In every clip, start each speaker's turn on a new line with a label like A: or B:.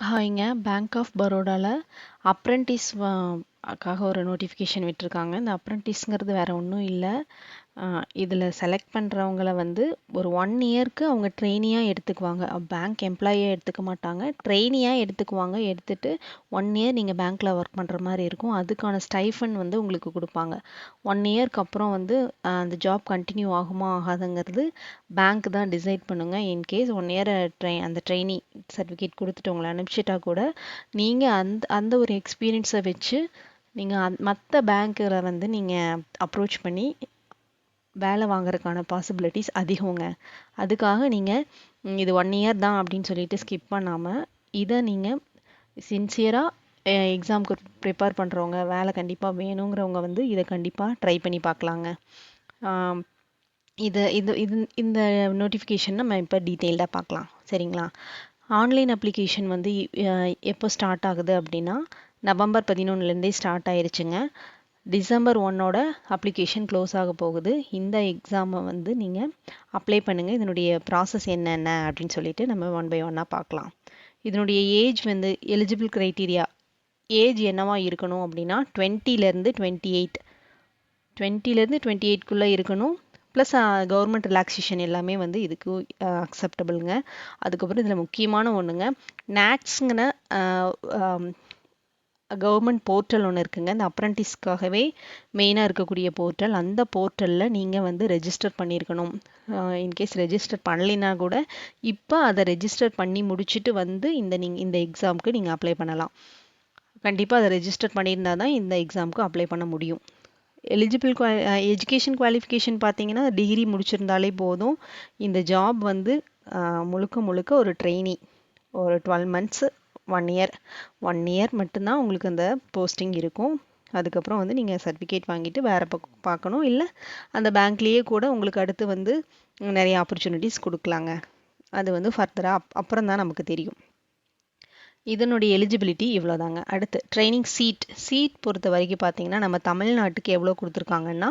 A: ஹாய்ங்க. Bank of பரோடாவில் apprentice க்காக ஒரு நோட்டிஃபிகேஷன் விட்டிருக்காங்க. இந்த அப்ரெண்டிஸ்ங்கிறது வேறு ஒன்றும் இல்லை. இதில் செலக்ட் பண்ணுறவங்கள வந்து ஒரு ஒன் இயர்க்கு அவங்க ட்ரெயினியாக எடுத்துக்குவாங்க. பேங்க் எம்ப்ளாயியாக எடுத்துக்க மாட்டாங்க. ட்ரெயினியாக எடுத்துக்குவாங்க. எடுத்துகிட்டு ஒன் இயர் நீங்கள் பேங்க்கில் ஒர்க் பண்ணுற மாதிரி இருக்கும். அதுக்கான ஸ்டைஃபன் வந்து உங்களுக்கு கொடுப்பாங்க. ஒன் இயர்க்கு அப்புறம் வந்து அந்த ஜாப் கண்டினியூ ஆகுமா ஆகாதுங்கிறது பேங்க் தான் டிசைட் பண்ணுங்க. In case one year try அந்த ட்ரெயினி சர்டிஃபிகேட் கொடுத்துட்டு உங்களை அனுப்பிச்சிட்டா கூட நீங்கள் அந்த அந்த ஒரு எக்ஸ்பீரியன்ஸை வச்சு நீங்கள் அந் மற்ற பேங்க்கில் வந்து நீங்கள் அப்ரோச் பண்ணி வேலை வாங்குறதுக்கான பாசிபிலிட்டிஸ் அதிகங்க. அதுக்காக நீங்கள் இது ஒன் இயர் தான் அப்படின்னு சொல்லிட்டு ஸ்கிப் பண்ணாமல் இதை நீங்கள் சின்சியராக எக்ஸாமுக்கு ப்ரிப்பேர் பண்ணுறவங்க வேலை கண்டிப்பாக வேணுங்கிறவங்க வந்து இதை கண்டிப்பாக ட்ரை பண்ணி பார்க்கலாங்க. இது இது இது இந்த நோட்டிஃபிகேஷன் நம்ம இப்போ டீட்டெயில்டாக பார்க்கலாம். சரிங்களா? ஆன்லைன் அப்ளிகேஷன் வந்து எப்போ ஸ்டார்ட் ஆகுது அப்படின்னா நவம்பர் பதினொன்றுலேருந்தே ஸ்டார்ட் ஆயிருச்சுங்க. டிசம்பர் ஒன்னோட அப்ளிகேஷன் க்ளோஸ் ஆக போகுது. இந்த எக்ஸாமை வந்து நீங்கள் அப்ளை பண்ணுங்கள் இதனுடைய ப்ராசஸ் என்னென்ன அப்படின்னு சொல்லிட்டு நம்ம ஒன் பை ஒன்னாக பார்க்கலாம். இதனுடைய ஏஜ் வந்து எலிஜிபிள் க்ரைட்டீரியா ஏஜ் என்னவா இருக்கணும் அப்படின்னா டுவெண்ட்டிலேருந்து டுவெண்ட்டி எயிட் டுவெண்ட்டிலேருந்து டுவெண்ட்டி எயிட்குள்ளே இருக்கணும். ப்ளஸ் கவர்மெண்ட் ரிலாக்ஸேஷன் எல்லாமே வந்து இதுக்கு அக்செப்டபுளுங்க அதுக்கப்புறம் இதில் முக்கியமான ஒன்றுங்க நேட்ஸுங்கிற கவர்மெண்ட் போர்ட்டல் ஒன்று இருக்குங்க. இந்த அப்ரண்டிஸ்க்காகவே மெயினாக இருக்கக்கூடிய போர்ட்டல் அந்த போர்ட்டலில் நீங்கள் வந்து ரெஜிஸ்டர் பண்ணியிருக்கணும் இன்கேஸ் ரெஜிஸ்டர் பண்ணலைன்னா கூட இப்போ அதை ரெஜிஸ்டர் பண்ணி முடிச்சுட்டு வந்து இந்த நீங்கள் இந்த எக்ஸாமுக்கு நீங்கள் அப்ளை பண்ணலாம். கண்டிப்பாக அதை ரெஜிஸ்டர் பண்ணியிருந்தா தான் இந்த எக்ஸாமுக்கு அப்ளை பண்ண முடியும். எலிஜிபிள் குவா எஜுகேஷன் குவாலிஃபிகேஷன் பார்த்தீங்கன்னா டிகிரி முடிச்சிருந்தாலே போதும். இந்த ஜாப் வந்து முழுக்க முழுக்க ஒரு ட்ரெயினி ஒரு twelve months one year one year மட்டும்தான் உங்களுக்கு அந்த போஸ்டிங் இருக்கும். அதுக்கப்புறம் வந்து நீங்கள் சர்டிஃபிகேட் வாங்கிட்டு வேறு பக்கம் பார்க்கணும். இல்லை அந்த பேங்க்லேயே கூட உங்களுக்கு அடுத்து வந்து நிறைய ஆப்பர்ச்சுனிட்டிஸ் கொடுக்கலாங்க. அது வந்து ஃபர்தராக அப் அப்புறம் தான் நமக்கு தெரியும். இதனுடைய எலிஜிபிலிட்டி இவ்வளோதாங்க அடுத்து ட்ரைனிங் சீட் சீட் பொறுத்த வரைக்கும் பார்த்தீங்கன்னா நம்ம தமிழ்நாட்டுக்கு எவ்வளோ கொடுத்துருக்காங்கன்னா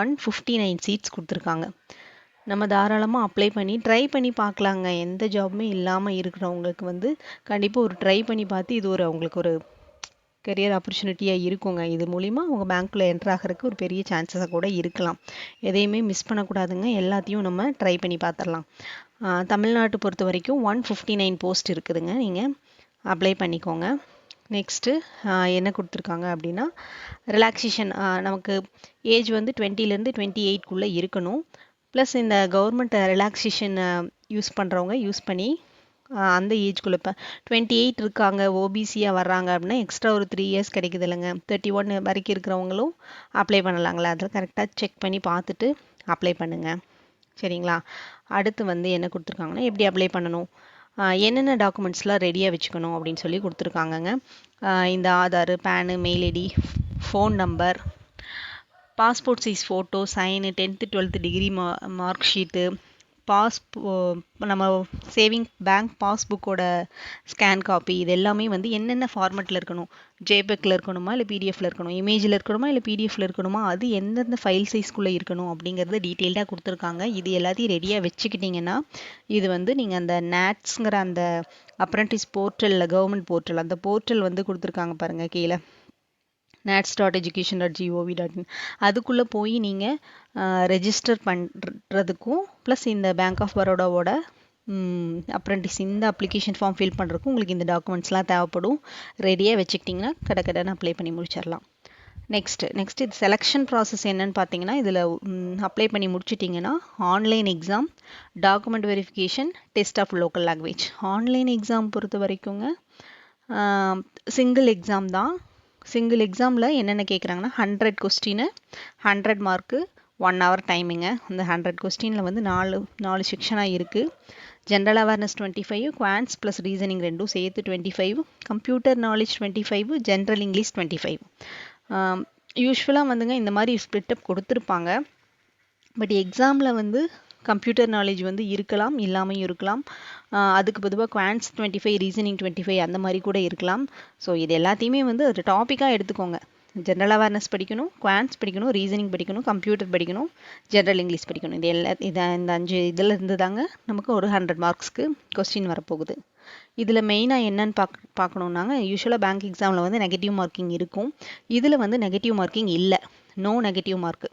A: ஒன் ஃபிஃப்டி நைன் சீட்ஸ் கொடுத்துருக்காங்க. நம்ம தாராளமாக அப்ளை பண்ணி ட்ரை பண்ணி பார்க்கலாங்க. எந்த ஜாபுமே இல்லாமல் இருக்கிறவங்களுக்கு வந்து கண்டிப்பாக ஒரு ட்ரை பண்ணி பார்த்து இது ஒரு அவங்களுக்கு ஒரு கெரியர் ஆப்பர்ச்சுனிட்டியாக இருக்குங்க. இது மூலிமா அவங்க பேங்க்கில் என்ட்ரு ஆகிறதுக்கு ஒரு பெரிய சான்சஸாக கூட இருக்கலாம். எதையுமே மிஸ் பண்ணக்கூடாதுங்க. எல்லாத்தையும் நம்ம ட்ரை பண்ணி பார்த்துடலாம். தமிழ்நாட்டு பொறுத்த வரைக்கும் ஒன் ஃபிஃப்டி நைன் போஸ்ட் இருக்குதுங்க. நீங்கள் அப்ளை பண்ணிக்கோங்க. நெக்ஸ்ட்டு என்ன கொடுத்துருக்காங்க அப்படின்னா ரிலாக்ஸேஷன் நமக்கு ஏஜ் வந்து டுவெண்ட்டிலேருந்து டுவெண்ட்டி எயிட்குள்ளே இருக்கணும். ப்ளஸ் இந்த கவர்மெண்ட் ரிலாக்ஸேஷன் யூஸ் பண்ணுறவங்க யூஸ் பண்ணி அந்த ஏஜ்குள்ளே இப்போ டுவெண்ட்டி எயிட் இருக்காங்க ஓபிசியாக வர்றாங்க அப்படின்னா எக்ஸ்ட்ரா ஒரு த்ரீ இயர்ஸ் கிடைக்குது இல்லைங்க தேர்ட்டி ஒன் வரைக்கும் இருக்கிறவங்களும் அப்ளை பண்ணலாங்களா? அதில் கரெக்டாக செக் பண்ணி பார்த்துட்டு அப்ளை பண்ணுங்கள் சரிங்களா? அடுத்து வந்து என்ன கொடுத்துருக்காங்கன்னா எப்படி அப்ளை பண்ணணும்? என்னென்ன டாக்குமெண்ட்ஸ்லாம் ரெடியாக வச்சுக்கணும் அப்படின்னு சொல்லி கொடுத்துருக்காங்கங்க. இந்த Aadhaar PAN mail ID phone number passport size photo sign tenth twelfth degree மா மார்க் ஷீட்டு பாஸ் நம்ம சேவிங் பேங்க் பாஸ்புக்கோட ஸ்கேன் காப்பி இது எல்லாமே வந்து என்னென்ன ஃபார்மெட்டில் இருக்கணும்? ஜேபெக்கில் இருக்கணுமா? இல்லை பிடிஎஃப்ல இருக்கணும்? இமேஜில் இருக்கணுமா? இல்லை பிடிஎஃப்ல இருக்கணுமா? அது எந்தெந்த ஃபைல் சைஸ்க்குள்ளே இருக்கணும்? அப்படிங்கிறத டீட்டெயில்டாக கொடுத்துருக்காங்க. இது எல்லாத்தையும் ரெடியாக வச்சுக்கிட்டிங்கன்னா இது வந்து நீங்கள் அந்த நேட்ஸுங்கிற அந்த அப்ரண்டிஸ் போர்ட்டலில் கவர்மெண்ட் போர்ட்டல் அந்த போர்ட்டல் வந்து கொடுத்துருக்காங்க பாருங்கள் கீழே. NATS dot education dot GOV dot in அதுக்குள்ளே போய் நீங்கள் ரெஜிஸ்டர் பண்ணுறதுக்கும் ப்ளஸ் இந்த பேங்க் ஆஃப் பரோடாவோட அப்ரெண்டிஸ் இந்த அப்ளிகேஷன் ஃபார்ம் ஃபில் பண்ணுறதுக்கும் உங்களுக்கு இந்த டாக்குமெண்ட்ஸ்லாம் தேவைப்படும். ரெடியாக வச்சுக்கிட்டிங்கன்னா கடை கடன் அப்ளை பண்ணி முடிச்சிடலாம் நெக்ஸ்ட் நெக்ஸ்ட் இது செலெக்ஷன் ப்ராசஸ் என்னன்னு பார்த்தீங்கன்னா இதில் அப்ளை பண்ணி முடிச்சிட்டிங்கன்னா online exam document verification test of local language online exam பொறுத்த வரைக்குங்க சிங்கிள் எக்ஸாம் தான். சிங்கிள் எக்ஸாமில் என்னென்ன கேட்குறாங்கன்னா hundred question hundred mark one hour டைமிங்க அந்த ஹண்ட்ரட் கொஸ்டினில் வந்து நாலு நாலு செக்ஷனாக இருக்குது general awareness twenty five quants plus reasoning ரெண்டும் சேர்த்து twenty five computer knowledge twenty five general English twenty five யூஸ்வலாக வந்துங்க இந்த மாதிரி ஸ்ப்ளிட்டப் கொடுத்துருப்பாங்க. பட் எக்ஸாமில் வந்து கம்ப்யூட்டர் நாலேஜ் வந்து இருக்கலாம் இல்லாமையும் இருக்கலாம். அதுக்கு பொதுவாக quants twenty five reasoning twenty five அந்த மாதிரி கூட இருக்கலாம். ஸோ இது எல்லாத்தையுமே வந்து ஒரு டாப்பிக்காக எடுத்துக்கோங்க. ஜென்ரல் அவேர்னஸ் படிக்கணும் குவான்ஸ் படிக்கணும் ரீசனிங் படிக்கணும் கம்ப்யூட்டர் படிக்கணும் ஜென்ரல் இங்கிலீஷ் படிக்கணும். இது எல்லா இதை இந்த அஞ்சு இதில் இருந்து தாங்க நமக்கு ஒரு ஹண்ட்ரட் மார்க்ஸ்க்கு கொஸ்டின் வரப்போகுது. இதில் மெயினாக என்னன்னு பார்க் பார்க்கணுன்னாங்க யூஸ்வலாக பேங்க் எக்ஸாமில் வந்து நெகட்டிவ் மார்க்கிங் இருக்கும். இதில் வந்து நெகட்டிவ் மார்க்கிங் இல்லை. நோ நெகட்டிவ் மார்க்கு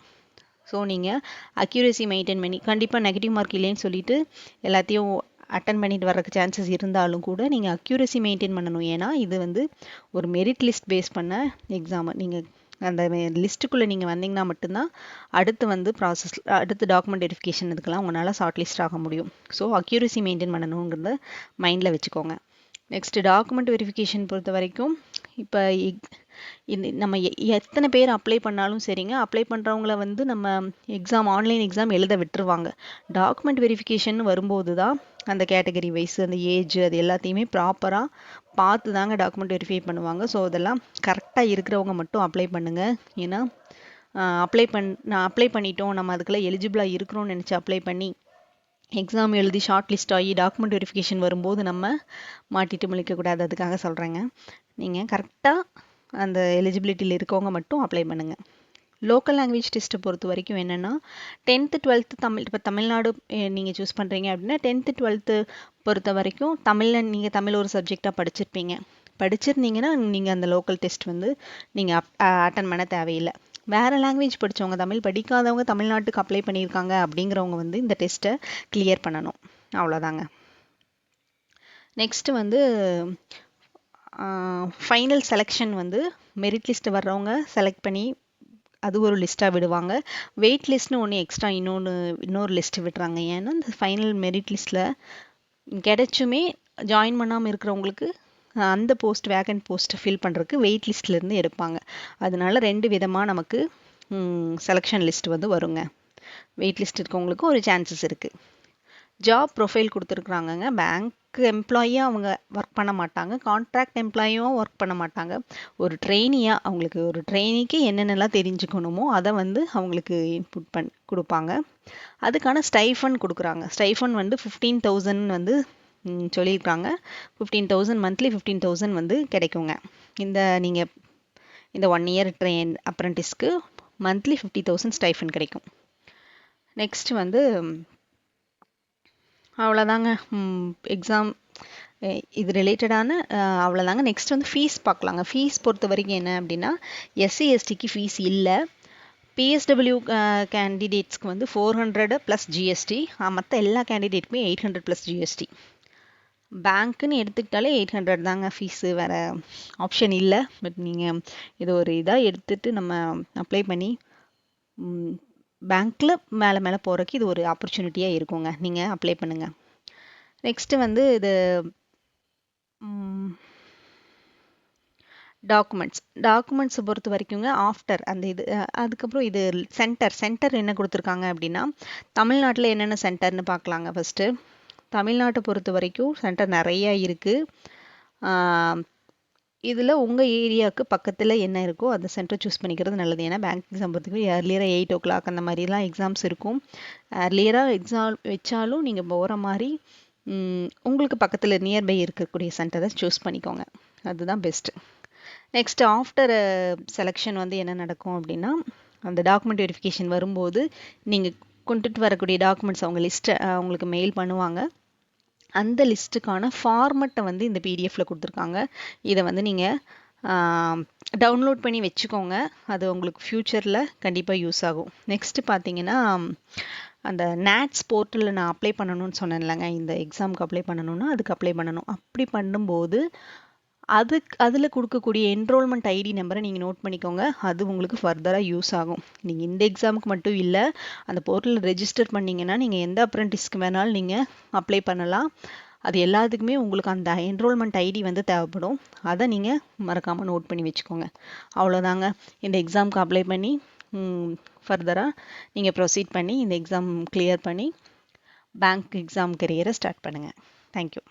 A: ஸோ நீங்கள் அக்யூரேசி மெயின்டைன் பண்ணி கண்டிப்பாக நெகட்டிவ் மார்க் இல்லைன்னு சொல்லிட்டு எல்லாத்தையும் அட்டன் பண்ணிட்டு வர்றதுக்கு சான்சஸ் இருந்தாலும் கூட நீங்கள் அக்யூரசி மெயின்டைன் பண்ணணும். ஏன்னா இது வந்து ஒரு மெரிட் லிஸ்ட் பேஸ் பண்ண எக்ஸாமு நீங்கள் அந்த லிஸ்ட்டுக்குள்ளே நீங்கள் வந்தீங்கன்னா மட்டும்தான் அடுத்து வந்து ப்ராசஸ் அடுத்து டாக்குமெண்ட் வெரிஃபிகேஷன் இதுக்கெல்லாம் உங்களால் ஷார்ட் லிஸ்ட் ஆக முடியும். ஸோ அக்யூரசி மெயின்டைன் பண்ணணுங்கிறத மைண்டில் வச்சுக்கோங்க. நெக்ஸ்ட் டாக்குமெண்ட் வெரிஃபிகேஷன் பொறுத்த வரைக்கும் இப்போ நம்ம எத்தனை பேர் அப்ளை பண்ணாலும் சரிங்க. அப்ளை பண்ணுறவங்கள வந்து நம்ம எக்ஸாம் ஆன்லைன் எக்ஸாம் எழுத விட்டுருவாங்க. டாக்குமெண்ட் வெரிஃபிகேஷன் வரும்போது தான் அந்த கேட்டகரி வைஸ் அந்த ஏஜ் அது எல்லாத்தையுமே ப்ராப்பராக பார்த்து தாங்க டாக்குமெண்ட் வெரிஃபை பண்ணுவாங்க. ஸோ அதெல்லாம் கரெக்டாக இருக்கிறவங்க மட்டும் அப்ளை பண்ணுங்கள் ஏன்னா அப்ளை பண் நான் அப்ளை பண்ணிட்டோம். நம்ம அதுக்கெல்லாம் எலிஜிபிளாக இருக்கிறோம்னு நினச்சி அப்ளை பண்ணி எக்ஸாம் எழுதி ஷார்ட் லிஸ்ட் ஆகி டாக்குமெண்ட் வெரிஃபிகேஷன் வரும்போது நம்ம மாட்டிட்டு முழிக்கக்கூடாது அதுக்காக சொல்கிறேங்க நீங்கள் கரெக்டாக அந்த எலிஜிபிலிட்டியில் இருக்கவங்க மட்டும் அப்ளை பண்ணுங்கள் லோக்கல் லாங்குவேஜ் டெஸ்ட்டை பொறுத்த வரைக்கும் என்னென்னா டென்த்து டுவெல்த்து தமிழ் இப்போ தமிழ்நாடு நீங்கள் சூஸ் பண்ணுறீங்க அப்படின்னா டென்த்து டுவெல்த்து பொறுத்த வரைக்கும் தமிழில் நீங்கள் தமிழ் ஒரு சப்ஜெக்டாக படிச்சிருப்பீங்க. படிச்சிருந்தீங்கன்னா நீங்கள் அந்த லோக்கல் டெஸ்ட் வந்து நீங்கள் அட்டன் பண்ண தேவையில்லை. வேறு லாங்குவேஜ் படித்தவங்க தமிழ் படிக்காதவங்க தமிழ்நாட்டுக்கு அப்ளை பண்ணியிருக்காங்க அப்படிங்கிறவங்க வந்து இந்த டெஸ்ட்டை கிளியர் பண்ணணும். அவ்வளோதாங்க நெக்ஸ்ட்டு வந்து ஃபைனல் செலெக்ஷன் வந்து மெரிட் லிஸ்ட் வர்றவங்க செலக்ட் பண்ணி அது ஒரு லிஸ்ட்டாக விடுவாங்க. வெயிட் லிஸ்ட்னு ஒன்று எக்ஸ்ட்ரா இன்னொன்று இன்னொரு லிஸ்ட்டு விடுறாங்க. ஏன்னா இந்த ஃபைனல் மெரிட் லிஸ்ட்டில் கிடைச்சுமே ஜாயின் பண்ணாமல் இருக்கிறவங்களுக்கு அந்த போஸ்ட் வேகன்ட் போஸ்ட்டை ஃபில் பண்ணுறதுக்கு வெயிட் லிஸ்ட்லேருந்து எடுப்பாங்க. அதனால ரெண்டு விதமாக நமக்கு செலெக்ஷன் லிஸ்ட் வந்து வருங்க. வெயிட் லிஸ்ட் இருக்கவங்களுக்கும் ஒரு சான்சஸ் இருக்குது ஜாப் ப்ரொஃபைல் கொடுத்துருக்குறாங்கங்க. பேங்க் எம்ப்ளாயியாக அவங்க ஒர்க் பண்ண மாட்டாங்க. கான்ட்ராக்ட் எம்ப்ளாயும் ஒர்க் பண்ண மாட்டாங்க. ஒரு ட்ரெயினியாக அவங்களுக்கு ஒரு ட்ரெயினிக்கு என்னென்னலாம் தெரிஞ்சுக்கணுமோ அதை வந்து அவங்களுக்கு இன்புட் பண் கொடுப்பாங்க. அதுக்கான ஸ்டைஃபன் கொடுக்குறாங்க. ஸ்டைஃபன் வந்து ஃபிஃப்டீன் தௌசண்ட் வந்து சொல்லியிருக்காங்க. Fifteen thousand monthly fifteen thousand வந்து கிடைக்குங்க. இந்த நீங்கள் இந்த ஒன் இயர் ட்ரெயின் அப்ரண்டிஸ்க்கு மந்த்லி ஃபிஃப்டி தௌசண்ட் ஸ்டைஃபன் கிடைக்கும். நெக்ஸ்ட் வந்து அவ்வளோதாங்க எக்ஸாம் இது ரிலேட்டடான அவ்வளோதாங்க நெக்ஸ்ட் வந்து ஃபீஸ் பார்க்கலாங்க. ஃபீஸ் பொறுத்த வரைக்கும் என்ன அப்படின்னா எஸ்சி எஸ்டிக்கு ஃபீஸ் இல்லை. பிஎஸ்டபிள்யூ கேண்டிடேட்ஸ்க்கு வந்து ஃபோர் ஹண்ட்ரடு ப்ளஸ் ஜிஎஸ்டி மற்ற எல்லா கேண்டிடேட்டுக்குமே எயிட் ஹண்ட்ரட் ப்ளஸ் ஜிஎஸ்டி பேங்க்குன்னு எடுத்துக்கிட்டாலே எயிட் ஹண்ட்ரட் தாங்க ஃபீஸு வேறு ஆப்ஷன் இல்லை. பட் நீங்கள் இது ஒரு இதாக எடுத்துகிட்டு நம்ம அப்ளை பண்ணி பேங்க்கில் மேலே மேலே போகிறக்கு இது ஒரு ஆப்பர்ச்சுனிட்டியாக இருக்குங்க. நீங்கள் அப்ளை பண்ணுங்கள் நெக்ஸ்ட்டு வந்து இது டாக்குமெண்ட்ஸ் டாக்குமெண்ட்ஸை பொறுத்த வரைக்குங்க ஆஃப்டர் அந்த இது அதுக்கப்புறம் இது சென்டர் சென்டர் என்ன கொடுத்துருக்காங்க அப்படின்னா தமிழ்நாட்டில் என்னென்ன சென்டர்னு பார்க்கலாங்க ஃபஸ்ட்டு தமிழ்நாட்டை பொறுத்த வரைக்கும் சென்டர் நிறையா இருக்குது இதில் உங்கள் ஏரியாவுக்கு பக்கத்தில் என்ன இருக்கோ அந்த சென்டர் சூஸ் பண்ணிக்கிறது நல்லது. ஏன்னா பேங்க் எக்ஸாம் பொறுத்துக்கு ஏர்லியராக எயிட் ஓ கிளாக் அந்த மாதிரிலாம் எக்ஸாம்ஸ் இருக்கும். ஏர்லியராக எக்ஸாம் வச்சாலும் நீங்கள் போகிற மாதிரி உங்களுக்கு பக்கத்தில் நியர்பை இருக்கக்கூடிய சென்டரை சூஸ் பண்ணிக்கோங்க. அதுதான் பெஸ்ட்டு நெக்ஸ்ட் ஆஃப்டர் செலெக்ஷன் வந்து என்ன நடக்கும் அப்படின்னா அந்த டாக்குமெண்ட் வெரிஃபிகேஷன் வரும்போது நீங்கள் கொண்டுட்டு வரக்கூடிய டாக்குமெண்ட்ஸ் அவங்க லிஸ்ட்டை அவங்களுக்கு மெயில் பண்ணுவாங்க. அந்த லிஸ்ட்டுக்கான ஃபார்மெட்டை வந்து இந்த பிடிஎஃப்பில் கொடுத்துருக்காங்க. இதை வந்து நீங்கள் டவுன்லோட் பண்ணி வச்சுக்கோங்க. அது உங்களுக்கு ஃப்யூச்சரில் கண்டிப்பாக யூஸ் ஆகும். நெக்ஸ்ட்டு பார்த்தீங்கன்னா அந்த நேட்ஸ் போர்ட்டலில் நான் அப்ளை பண்ணணும்னு சொன்னேன் இல்லைங்க இந்த எக்ஸாமுக்கு அப்ளை பண்ணணும்னா அதுக்கு அப்ளை பண்ணணும். அப்படி பண்ணும்போது அதுக்கு அதில் கொடுக்கக்கூடிய என்ரோல்மெண்ட் ஐடி நம்பரை நீங்கள் நோட் பண்ணிக்கோங்க. அது உங்களுக்கு ஃபர்தராக யூஸ் ஆகும். நீங்கள் இந்த எக்ஸாமுக்கு மட்டும் இல்லை அந்த போர்ட்டலில் ரெஜிஸ்டர் பண்ணிங்கன்னா நீங்கள் எந்த அப்ரெண்டிஸ்க்கு வேணாலும் நீங்கள் அப்ளை பண்ணலாம். அது எல்லாத்துக்குமே உங்களுக்கு அந்த என்ரோல்மெண்ட் ஐடி வந்து தேவைப்படும். அதை நீங்கள் மறக்காமல் நோட் பண்ணி வச்சுக்கோங்க. அவ்வளோதாங்க இந்த எக்ஸாமுக்கு அப்ளை பண்ணி ஃபர்தராக நீங்கள் ப்ரொசீட் பண்ணி இந்த எக்ஸாம் கிளியர் பண்ணி பேங்க் எக்ஸாம் கரியரை ஸ்டார்ட் பண்ணுங்கள் தேங்க்யூ